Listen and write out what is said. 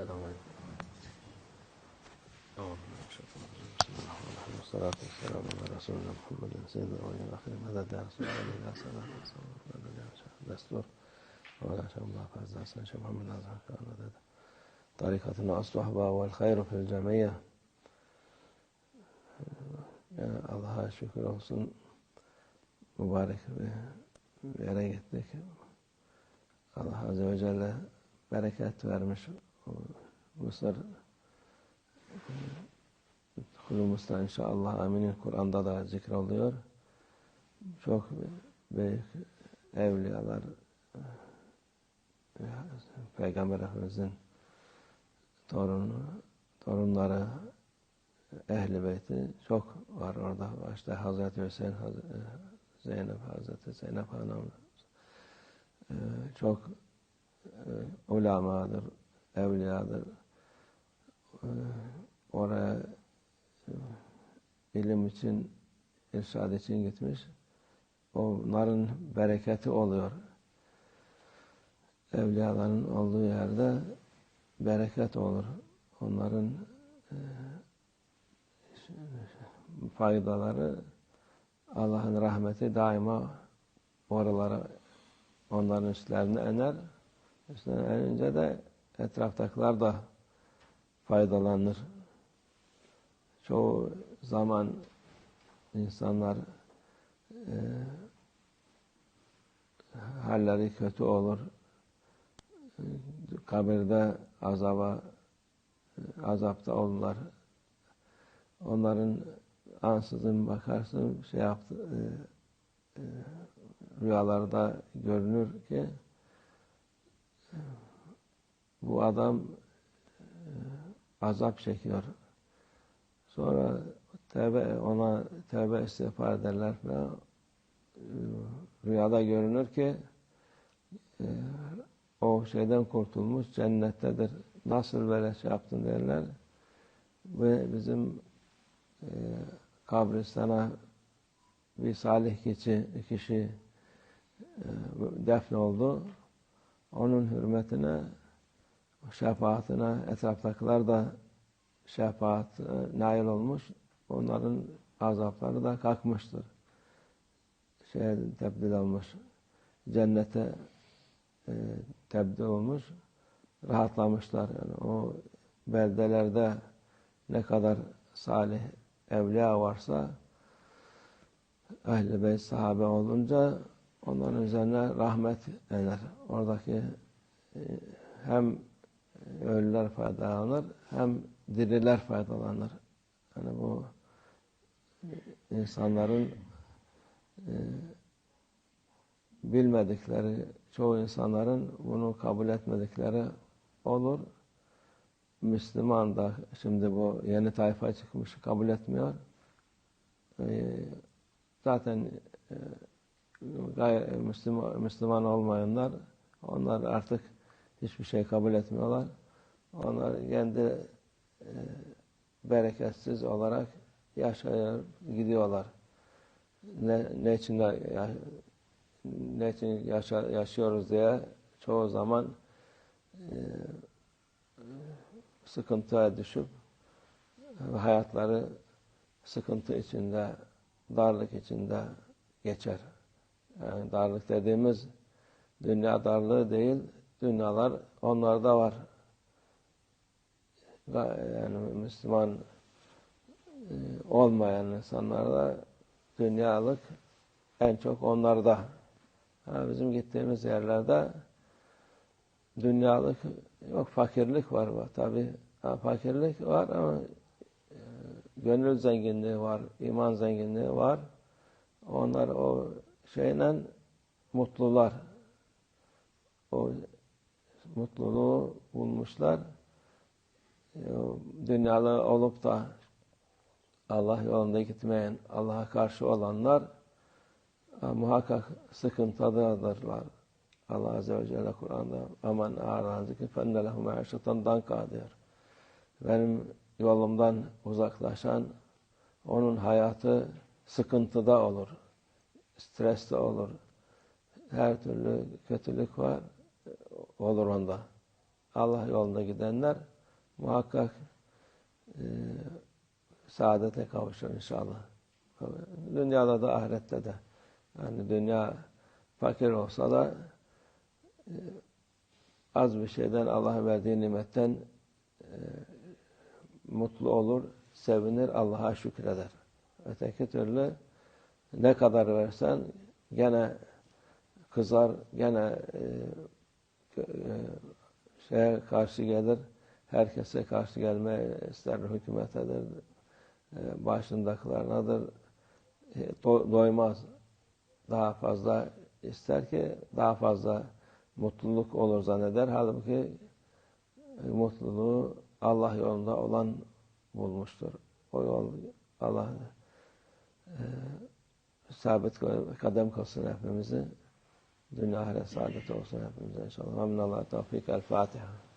السلام عليكم. والصلاة والسلام على رسولنا محمد سيدنا الأولين والآخرين ماذا دعا رسول الله الله وسلم دستور ولا شاء الله فاز حسن شيخ محمد عزام كان طريقتنا الصحبة والخير في الجميع الله شكرا وصن مبارك بركتك الله عز وجل بركات ورمشه Mısır Kulu Mısır inşallah aminin Kur'an'da da zikroluyor. Çok büyük evliyalar Peygamber Efendimiz'in torunu, torunları Ehli Beyti çok var orada. İşte Hazreti Hüseyin, Hazreti Zeynep, Hazreti Zeynep Hanım çok ulamadır, evliyadır. Oraya ilim için, irşad için gitmiş. Onların bereketi oluyor. Evliyaların olduğu yerde bereket olur. Onların faydaları Allah'ın rahmeti daima oralara onların üstlerine iner. Üstlerine enince de etraftakiler da faydalanır. Çoğu zaman insanlar e, halleri kötü olur. Kabirde azaba azapta olurlar. Onların ansızın bakarsın şey yaptı e, e, rüyalarda görünür ki bu adam e, azap çekiyor. Sonra tevbe ona tevbe istiğfar ederler falan. Rüyada görünür ki e, o şeyden kurtulmuş cennettedir. Nasıl böyle şey yaptın derler. Ve bizim e, kabristana bir salih kişi, kişi e, defne oldu. Onun hürmetine, şefaatine etraftakiler de şefaat e, nail olmuş. Onların azapları da kalkmıştır. Şey tebdil olmuş. Cennete e, tebdil olmuş. Rahatlamışlar. Yani o beldelerde ne kadar salih evliya varsa ehl-i sahabe olunca onların üzerine rahmet iner. Oradaki e, hem ölüler faydalanır hem diriler faydalanır. Yani bu insanların e, bilmedikleri, çoğu insanların bunu kabul etmedikleri olur. Müslüman da şimdi bu yeni tayfa çıkmış kabul etmiyor. Ee, zaten e, gayri Müslüman, Müslüman olmayanlar onlar artık hiçbir şey kabul etmiyorlar. Onlar kendi e, bereketsiz olarak yaşaya gidiyorlar. Ne, ne için ya, ne için yaşa, yaşıyoruz diye çoğu zaman e, sıkıntıya düşüp hayatları sıkıntı içinde, darlık içinde geçer. Yani darlık dediğimiz dünya darlığı değil, dünyalar onlarda var. Yani Müslüman e, olmayan insanlarda dünyalık en çok onlarda. Yani bizim gittiğimiz yerlerde dünyalık yok, fakirlik var. var. Tabi fakirlik var ama e, gönül zenginliği var, iman zenginliği var. Onlar o şeyle mutlular. O mutluluğu bulmuşlar. E, dünyalı olup da Allah yolunda gitmeyen, Allah'a karşı olanlar e, muhakkak sıkıntıdadırlar. Allah Azze ve Celle Kur'an'da aman ağran zikri fenne lehu me'aşetan danka diyor. Benim yolumdan uzaklaşan onun hayatı sıkıntıda olur. Streste olur. Her türlü kötülük var olur onda. Allah yolunda gidenler muhakkak e, saadete kavuşur inşallah. Dünyada da ahirette de. Yani dünya fakir olsa da e, az bir şeyden Allah'a verdiği nimetten e, mutlu olur, sevinir, Allah'a şükreder. Öteki türlü ne kadar versen gene kızar, gene e, e, şeye karşı gelir, herkese karşı gelme ister hükümetedir, e, başındakilerinadır, e, do, doymaz. Daha fazla ister ki daha fazla mutluluk olur zanneder. Halbuki mutluluğu Allah yolunda olan bulmuştur. O yol Allah e, sabit kadem kılsın hepimizi. Dünya ahiret saadet olsun hepimize inşallah. Amin Allah tevfik. El Fatiha.